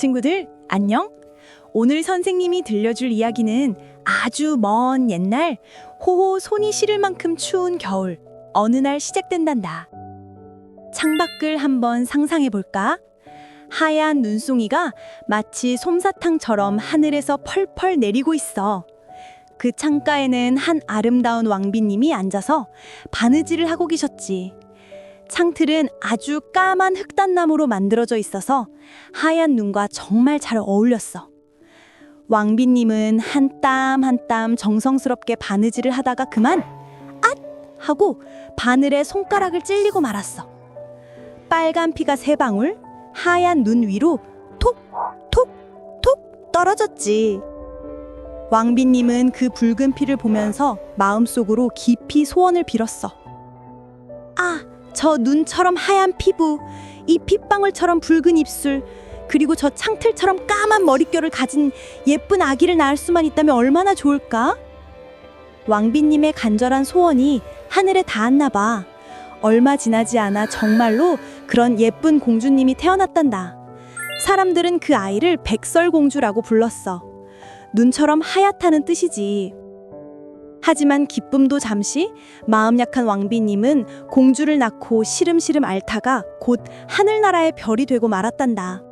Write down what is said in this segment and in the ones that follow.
친구들, 안녕? 오늘 선생님이 들려줄 이야기는 아주 먼 옛날 호호 손이 시릴 만큼 추운 겨울 어느 날 시작된단다. 창밖을 한번 상상해 볼까? 하얀 눈송이가 마치 솜사탕처럼 하늘에서 펄펄 내리고 있어. 그 창가에는 한 아름다운 왕비님이 앉아서 바느질을 하고 계셨지. 창틀은 아주 까만 흑단나무로 만들어져 있어서 하얀 눈과 정말 잘 어울렸어. 왕비님은 한 땀 한 땀 정성스럽게 바느질을 하다가 그만 앗 하고 바늘에 손가락을 찔리고 말았어. 빨간 피가 세 방울 하얀 눈 위로 톡 톡 톡 떨어졌지. 왕비님은 그 붉은 피를 보면서 마음속으로 깊이 소원을 빌었어. 아, 저 눈처럼 하얀 피부, 이 핏방울처럼 붉은 입술, 그리고 저 창틀처럼 까만 머릿결을 가진 예쁜 아기를 낳을 수만 있다면 얼마나 좋을까? 왕비님의 간절한 소원이 하늘에 닿았나 봐. 얼마 지나지 않아 정말로 그런 예쁜 공주님이 태어났단다. 사람들은 그 아이를 백설공주라고 불렀어. 눈처럼 하얗다는 뜻이지. 하지만 기쁨도 잠시 마음 약한 왕비님은 공주를 낳고 시름시름 앓다가 곧 하늘나라의 별이 되고 말았단다.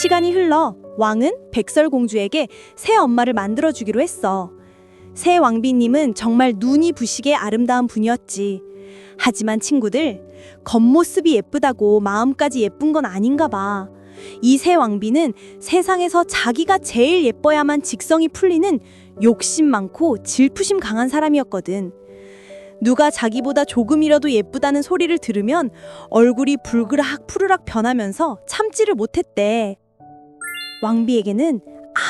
시간이 흘러 왕은 백설공주에게 새 엄마를 만들어 주기로 했어. 새 왕비님은 정말 눈이 부시게 아름다운 분이었지. 하지만 친구들, 겉모습이 예쁘다고 마음까지 예쁜 건 아닌가 봐. 이 새 왕비는 세상에서 자기가 제일 예뻐야만 직성이 풀리는 욕심 많고 질투심 강한 사람이었거든. 누가 자기보다 조금이라도 예쁘다는 소리를 들으면 얼굴이 불그락 푸르락 변하면서 참지를 못했대. 왕비에게는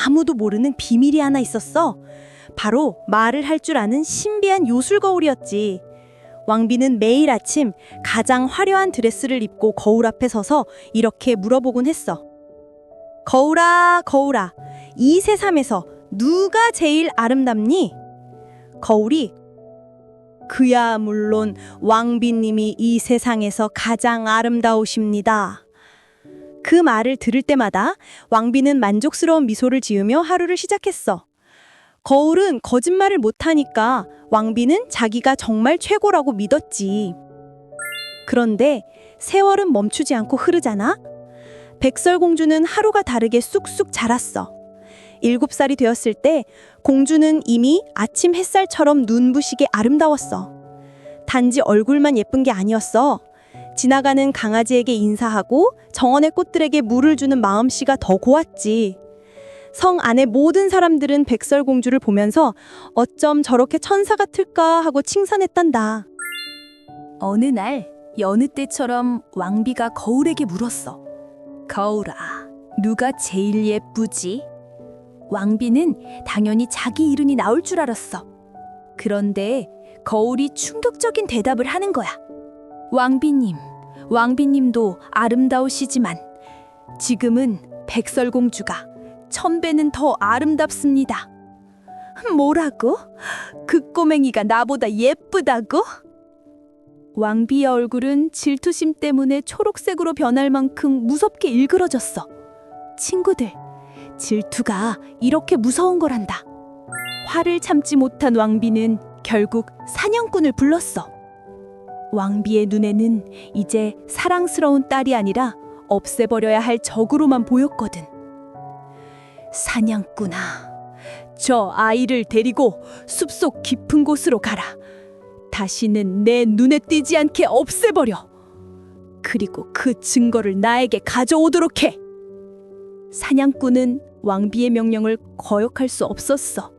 아무도 모르는 비밀이 하나 있었어. 바로 말을 할 줄 아는 신비한 요술 거울이었지. 왕비는 매일 아침 가장 화려한 드레스를 입고 거울 앞에 서서 이렇게 물어보곤 했어. 거울아, 거울아, 이 세상에서 누가 제일 아름답니? 거울이 그야 물론 왕비님이 이 세상에서 가장 아름다우십니다. 그 말을 들을 때마다 왕비는 만족스러운 미소를 지으며 하루를 시작했어. 거울은 거짓말을 못하니까 왕비는 자기가 정말 최고라고 믿었지. 그런데 세월은 멈추지 않고 흐르잖아? 백설공주는 하루가 다르게 쑥쑥 자랐어. 일곱 살이 되었을 때 공주는 이미 아침 햇살처럼 눈부시게 아름다웠어. 단지 얼굴만 예쁜 게 아니었어. 지나가는 강아지에게 인사하고 정원의 꽃들에게 물을 주는 마음씨가 더 고왔지. 성 안의 모든 사람들은 백설공주를 보면서 어쩜 저렇게 천사 같을까 하고 칭찬했단다. 어느 날 여느 때처럼 왕비가 거울에게 물었어. 거울아, 누가 제일 예쁘지? 왕비는 당연히 자기 이름이 나올 줄 알았어. 그런데 거울이 충격적인 대답을 하는 거야. 왕비님, 왕비님도 아름다우시지만 지금은 백설공주가 천배는 더 아름답습니다. 뭐라고? 그 꼬맹이가 나보다 예쁘다고? 왕비의 얼굴은 질투심 때문에 초록색으로 변할 만큼 무섭게 일그러졌어. 친구들, 질투가 이렇게 무서운 거란다. 화를 참지 못한 왕비는 결국 사냥꾼을 불렀어. 왕비의 눈에는 이제 사랑스러운 딸이 아니라 없애버려야 할 적으로만 보였거든. 사냥꾼아, 저 아이를 데리고 숲속 깊은 곳으로 가라. 다시는 내 눈에 띄지 않게 없애버려. 그리고 그 증거를 나에게 가져오도록 해. 사냥꾼은 왕비의 명령을 거역할 수 없었어.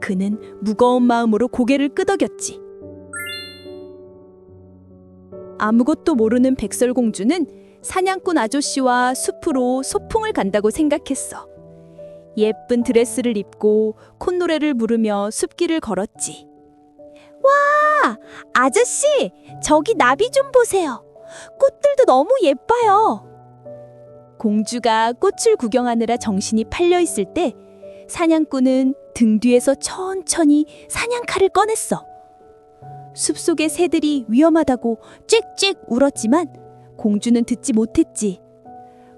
그는 무거운 마음으로 고개를 끄덕였지. 아무것도 모르는 백설공주는 사냥꾼 아저씨와 숲으로 소풍을 간다고 생각했어. 예쁜 드레스를 입고 콧노래를 부르며 숲길을 걸었지. 와! 아저씨! 저기 나비 좀 보세요. 꽃들도 너무 예뻐요. 공주가 꽃을 구경하느라 정신이 팔려 있을 때 사냥꾼은 등 뒤에서 천천히 사냥칼을 꺼냈어. 숲속의 새들이 위험하다고 짹짹 울었지만 공주는 듣지 못했지.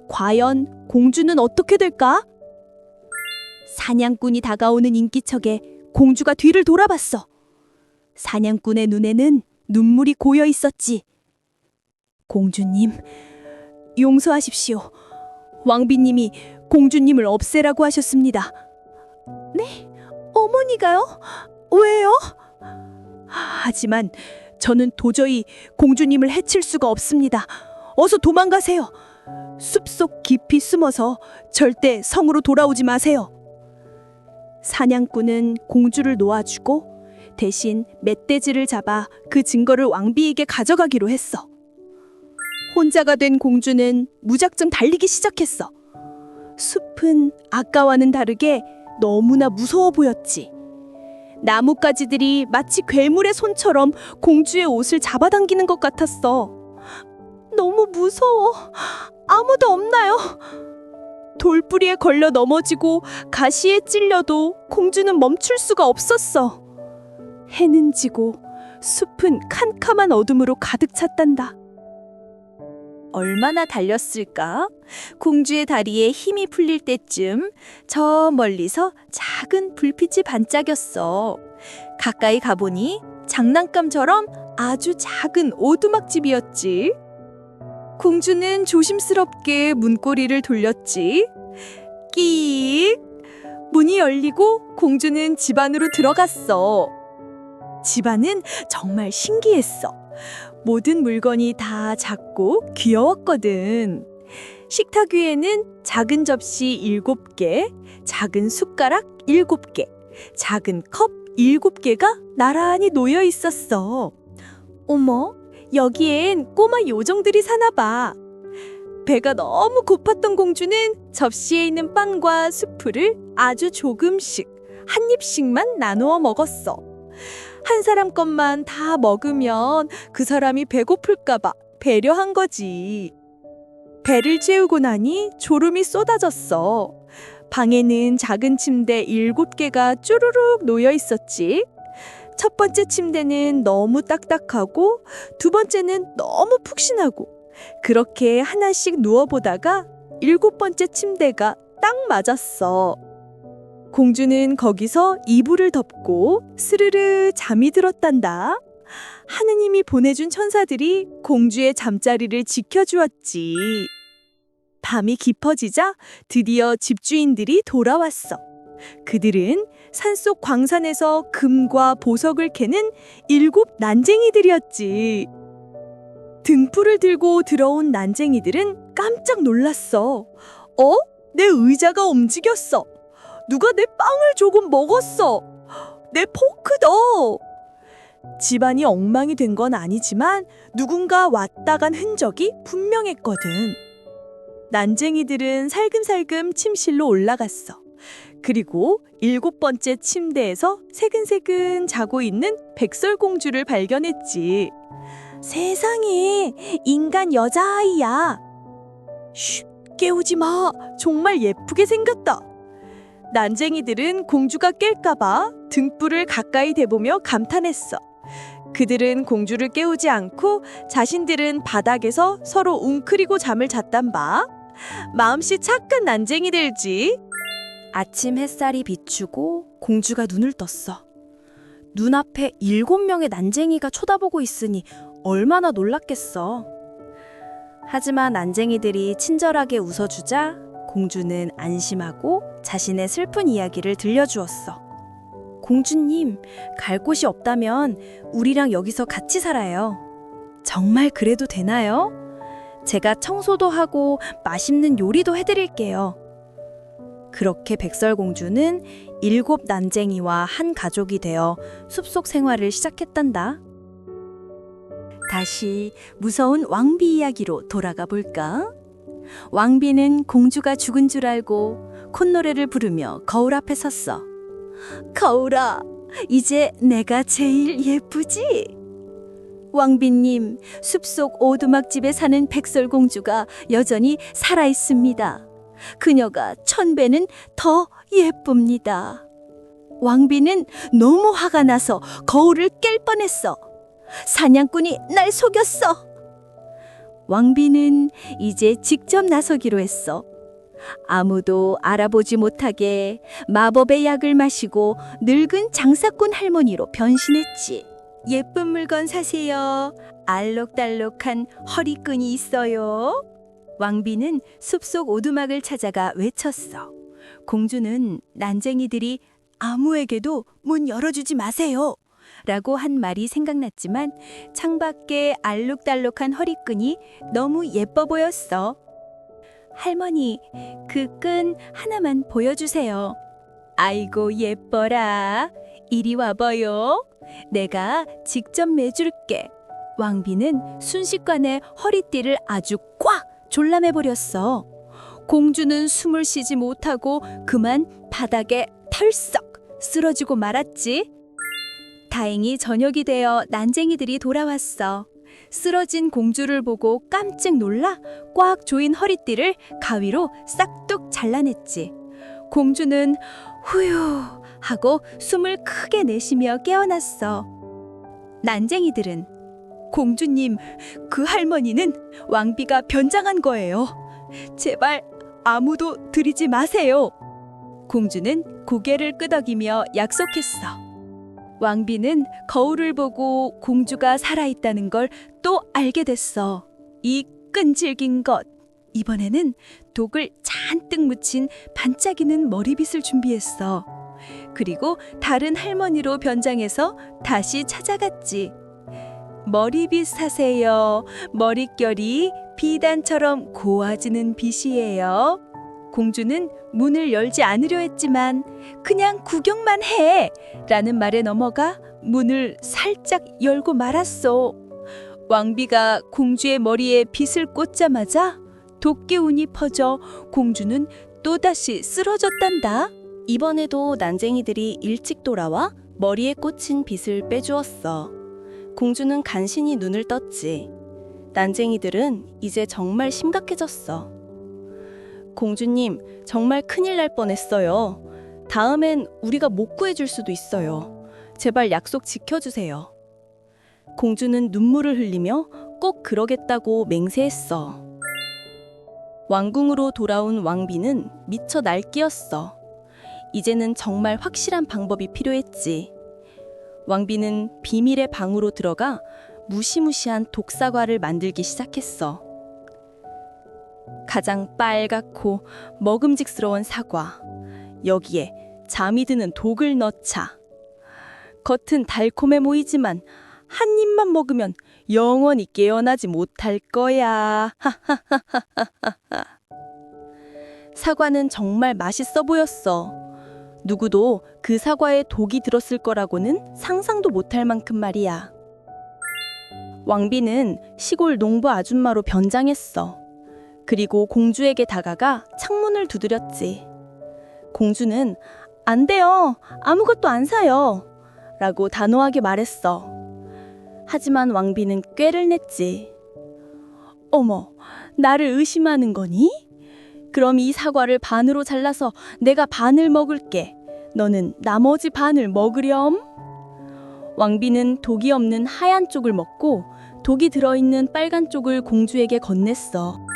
과연 공주는 어떻게 될까? 사냥꾼이 다가오는 인기척에 공주가 뒤를 돌아봤어. 사냥꾼의 눈에는 눈물이 고여 있었지. 공주님, 용서하십시오. 왕비님이 공주님을 없애라고 하셨습니다. 네? 어머니가요? 왜요? 하지만 저는 도저히 공주님을 해칠 수가 없습니다. 어서 도망가세요. 숲속 깊이 숨어서 절대 성으로 돌아오지 마세요. 사냥꾼은 공주를 놓아주고 대신 멧돼지를 잡아 그 증거를 왕비에게 가져가기로 했어. 혼자가 된 공주는 무작정 달리기 시작했어. 숲은 아까와는 다르게 너무나 무서워 보였지. 나뭇가지들이 마치 괴물의 손처럼 공주의 옷을 잡아당기는 것 같았어. 너무 무서워. 아무도 없나요? 돌뿌리에 걸려 넘어지고 가시에 찔려도 공주는 멈출 수가 없었어. 해는 지고 숲은 캄캄한 어둠으로 가득 찼단다. 얼마나 달렸을까? 공주의 다리에 힘이 풀릴 때쯤 저 멀리서 작은 불빛이 반짝였어. 가까이 가보니 장난감처럼 아주 작은 오두막집이었지. 공주는 조심스럽게 문고리를 돌렸지. 끼익! 문이 열리고 공주는 집 안으로 들어갔어. 집 안은 정말 신기했어. 모든 물건이 다 작고 귀여웠거든. 식탁 위에는 작은 접시 일곱 개, 작은 숟가락 일곱 개, 작은 컵 일곱 개가 나란히 놓여 있었어. 어머, 여기엔 꼬마 요정들이 사나 봐. 배가 너무 고팠던 공주는 접시에 있는 빵과 수프를 아주 조금씩 한 입씩만 나누어 먹었어. 한 사람 것만 다 먹으면 그 사람이 배고플까봐 배려한 거지. 배를 채우고 나니 졸음이 쏟아졌어. 방에는 작은 침대 일곱 개가 쭈루룩 놓여 있었지. 첫 번째 침대는 너무 딱딱하고 두 번째는 너무 푹신하고 그렇게 하나씩 누워보다가 일곱 번째 침대가 딱 맞았어. 공주는 거기서 이불을 덮고 스르르 잠이 들었단다. 하느님이 보내준 천사들이 공주의 잠자리를 지켜주었지. 밤이 깊어지자 드디어 집주인들이 돌아왔어. 그들은 산속 광산에서 금과 보석을 캐는 일곱 난쟁이들이었지. 등불을 들고 들어온 난쟁이들은 깜짝 놀랐어. 어? 내 의자가 움직였어. 누가 내 빵을 조금 먹었어. 내 포크다. 집안이 엉망이 된 건 아니지만 누군가 왔다 간 흔적이 분명했거든. 난쟁이들은 살금살금 침실로 올라갔어. 그리고 일곱 번째 침대에서 새근새근 자고 있는 백설공주를 발견했지. 세상에, 인간 여자아이야. 쉿, 깨우지 마. 정말 예쁘게 생겼다. 난쟁이들은 공주가 깰까봐 등불을 가까이 대보며 감탄했어. 그들은 공주를 깨우지 않고 자신들은 바닥에서 서로 웅크리고 잠을 잤단 바. 마음씨 착한 난쟁이들지. 아침 햇살이 비추고 공주가 눈을 떴어. 눈앞에 일곱 명의 난쟁이가 쳐다보고 있으니 얼마나 놀랐겠어. 하지만 난쟁이들이 친절하게 웃어주자 공주는 안심하고 자신의 슬픈 이야기를 들려주었어. 공주님, 갈 곳이 없다면 우리랑 여기서 같이 살아요. 정말 그래도 되나요? 제가 청소도 하고 맛있는 요리도 해드릴게요. 그렇게 백설공주는 일곱 난쟁이와 한 가족이 되어 숲속 생활을 시작했단다. 다시 무서운 왕비 이야기로 돌아가 볼까? 왕비는 공주가 죽은 줄 알고 콧노래를 부르며 거울 앞에 섰어. 거울아, 이제 내가 제일 예쁘지? 왕비님, 숲속 오두막집에 사는 백설공주가 여전히 살아 있습니다. 그녀가 천 배는 더 예쁩니다. 왕비는 너무 화가 나서 거울을 깰 뻔했어. 사냥꾼이 날 속였어. 왕비는 이제 직접 나서기로 했어. 아무도 알아보지 못하게 마법의 약을 마시고 늙은 장사꾼 할머니로 변신했지. 예쁜 물건 사세요. 알록달록한 허리끈이 있어요. 왕비는 숲속 오두막을 찾아가 외쳤어. 공주는 난쟁이들이 아무에게도 문 열어주지 마세요. 라고 한 말이 생각났지만 창밖에 알록달록한 허리끈이 너무 예뻐 보였어. 할머니, 그 끈 하나만 보여주세요. 아이고, 예뻐라. 이리 와봐요. 내가 직접 매줄게. 왕비는 순식간에 허리띠를 아주 꽉 졸라매버렸어. 공주는 숨을 쉬지 못하고 그만 바닥에 털썩 쓰러지고 말았지. 다행히 저녁이 되어 난쟁이들이 돌아왔어. 쓰러진 공주를 보고 깜짝 놀라 꽉 조인 허리띠를 가위로 싹둑 잘라냈지. 공주는 후유 하고 숨을 크게 내쉬며 깨어났어. 난쟁이들은 공주님, 그 할머니는 왕비가 변장한 거예요. 제발 아무도 들이지 마세요. 공주는 고개를 끄덕이며 약속했어. 왕비는 거울을 보고 공주가 살아있다는 걸 또 알게 됐어. 이 끈질긴 것. 이번에는 독을 잔뜩 묻힌 반짝이는 머리빗을 준비했어. 그리고 다른 할머니로 변장해서 다시 찾아갔지. 머리빗 사세요. 머릿결이 비단처럼 고와지는 빛이에요. 공주는 문을 열지 않으려 했지만 그냥 구경만 해! 라는 말에 넘어가 문을 살짝 열고 말았어. 왕비가 공주의 머리에 빛을 꽂자마자 도깨운이 퍼져 공주는 또다시 쓰러졌단다. 이번에도 난쟁이들이 일찍 돌아와 머리에 꽂힌 빛을 빼주었어. 공주는 간신히 눈을 떴지. 난쟁이들은 이제 정말 심각해졌어. 공주님, 정말 큰일 날 뻔했어요. 다음엔 우리가 못 구해줄 수도 있어요. 제발 약속 지켜주세요. 공주는 눈물을 흘리며 꼭 그러겠다고 맹세했어. 왕궁으로 돌아온 왕비는 미쳐 날뛰었어. 이제는 정말 확실한 방법이 필요했지. 왕비는 비밀의 방으로 들어가 무시무시한 독사과를 만들기 시작했어. 가장 빨갛고 먹음직스러운 사과. 여기에 잠이 드는 독을 넣자. 겉은 달콤해 보이지만 한 입만 먹으면 영원히 깨어나지 못할 거야. 사과는 정말 맛있어 보였어. 누구도 그 사과에 독이 들었을 거라고는 상상도 못할 만큼 말이야. 왕비는 시골 농부 아줌마로 변장했어. 그리고 공주에게 다가가 창문을 두드렸지. 공주는 안 돼요. 아무것도 안 사요. 라고 단호하게 말했어. 하지만 왕비는 꾀를 냈지. 어머, 나를 의심하는 거니? 그럼 이 사과를 반으로 잘라서 내가 반을 먹을게. 너는 나머지 반을 먹으렴? 왕비는 독이 없는 하얀 쪽을 먹고 독이 들어있는 빨간 쪽을 공주에게 건넸어.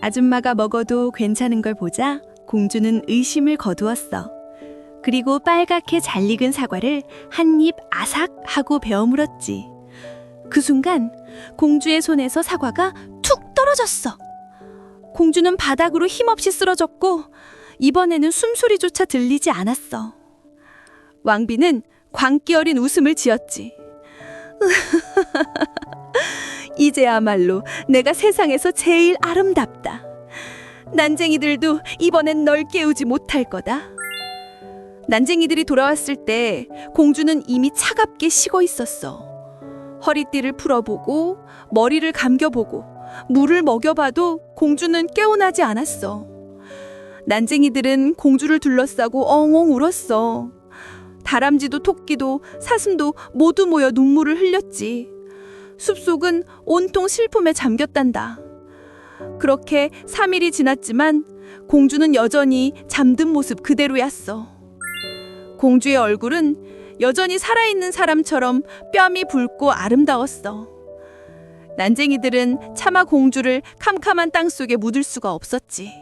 아줌마가 먹어도 괜찮은 걸 보자 공주는 의심을 거두었어. 그리고 빨갛게 잘 익은 사과를 한 입 아삭 하고 베어 물었지. 그 순간 공주의 손에서 사과가 툭 떨어졌어. 공주는 바닥으로 힘없이 쓰러졌고 이번에는 숨소리조차 들리지 않았어. 왕비는 광기 어린 웃음을 지었지. 이제야말로 내가 세상에서 제일 아름답다. 난쟁이들도 이번엔 널 깨우지 못할 거다. 난쟁이들이 돌아왔을 때 공주는 이미 차갑게 식어 있었어. 허리띠를 풀어보고 머리를 감겨보고 물을 먹여봐도 공주는 깨어나지 않았어. 난쟁이들은 공주를 둘러싸고 엉엉 울었어. 다람쥐도 토끼도 사슴도 모두 모여 눈물을 흘렸지. 숲속은 온통 슬픔에 잠겼단다. 그렇게 3일이 지났지만 공주는 여전히 잠든 모습 그대로였어. 공주의 얼굴은 여전히 살아있는 사람처럼 뺨이 붉고 아름다웠어. 난쟁이들은 차마 공주를 캄캄한 땅 속에 묻을 수가 없었지.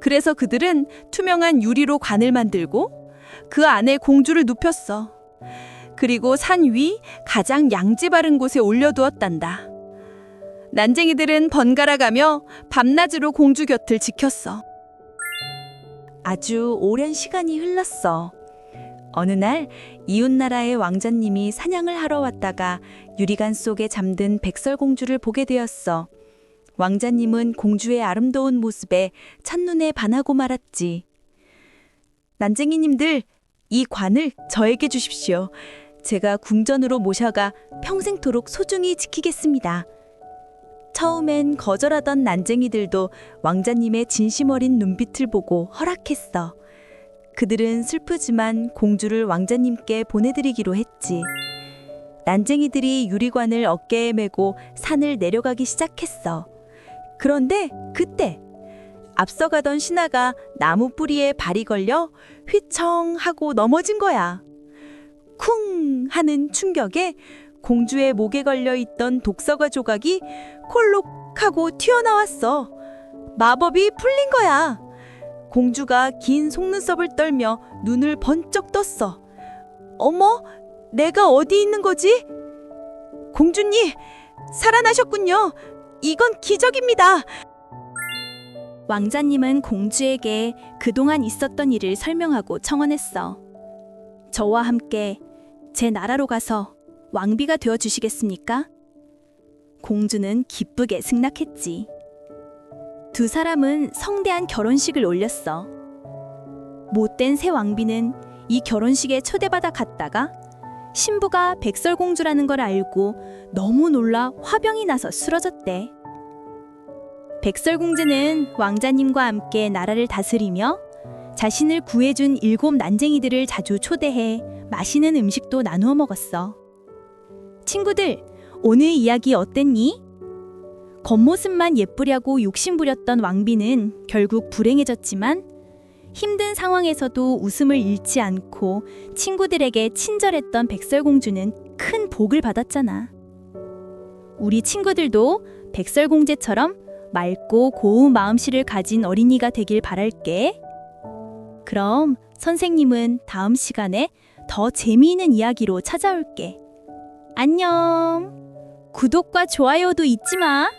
그래서 그들은 투명한 유리로 관을 만들고 그 안에 공주를 눕혔어. 그리고 산 위 가장 양지 바른 곳에 올려두었단다. 난쟁이들은 번갈아 가며 밤낮으로 공주 곁을 지켰어. 아주 오랜 시간이 흘렀어. 어느 날 이웃나라의 왕자님이 사냥을 하러 왔다가 유리관 속에 잠든 백설공주를 보게 되었어. 왕자님은 공주의 아름다운 모습에 첫눈에 반하고 말았지. 난쟁이님들, 이 관을 저에게 주십시오. 제가 궁전으로 모셔가 평생토록 소중히 지키겠습니다. 처음엔 거절하던 난쟁이들도 왕자님의 진심 어린 눈빛을 보고 허락했어. 그들은 슬프지만 공주를 왕자님께 보내드리기로 했지. 난쟁이들이 유리관을 어깨에 메고 산을 내려가기 시작했어. 그런데 그때 앞서가던 신하가 나무 뿌리에 발이 걸려 휘청 하고 넘어진 거야. 쿵 하는 충격에 공주의 목에 걸려 있던 독서가 조각이 콜록 하고 튀어나왔어. 마법이 풀린 거야. 공주가 긴 속눈썹을 떨며 눈을 번쩍 떴어. 어머, 내가 어디 있는 거지? 공주님, 살아나셨군요. 이건 기적입니다. 왕자님은 공주에게 그동안 있었던 일을 설명하고 청원했어. 저와 함께 제 나라로 가서 왕비가 되어 주시겠습니까? 공주는 기쁘게 승낙했지. 두 사람은 성대한 결혼식을 올렸어. 못된 새 왕비는 이 결혼식에 초대받아 갔다가 신부가 백설공주라는 걸 알고 너무 놀라 화병이 나서 쓰러졌대. 백설공주는 왕자님과 함께 나라를 다스리며 자신을 구해준 일곱 난쟁이들을 자주 초대해 맛있는 음식도 나누어 먹었어. 친구들, 오늘 이야기 어땠니? 겉모습만 예쁘려고 욕심부렸던 왕비는 결국 불행해졌지만 힘든 상황에서도 웃음을 잃지 않고 친구들에게 친절했던 백설공주는 큰 복을 받았잖아. 우리 친구들도 백설공주처럼 맑고 고운 마음씨를 가진 어린이가 되길 바랄게. 그럼 선생님은 다음 시간에 더 재미있는 이야기로 찾아올게. 안녕. 구독과 좋아요도 잊지 마.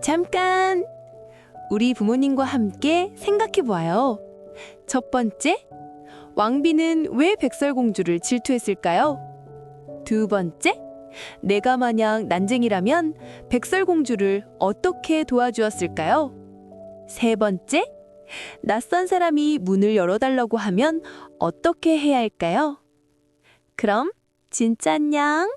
잠깐! 우리 부모님과 함께 생각해 보아요. 첫 번째, 왕비는 왜 백설공주를 질투했을까요? 두 번째, 내가 만약 난쟁이라면 백설공주를 어떻게 도와주었을까요? 세 번째, 낯선 사람이 문을 열어달라고 하면 어떻게 해야 할까요? 그럼 진짜 안녕!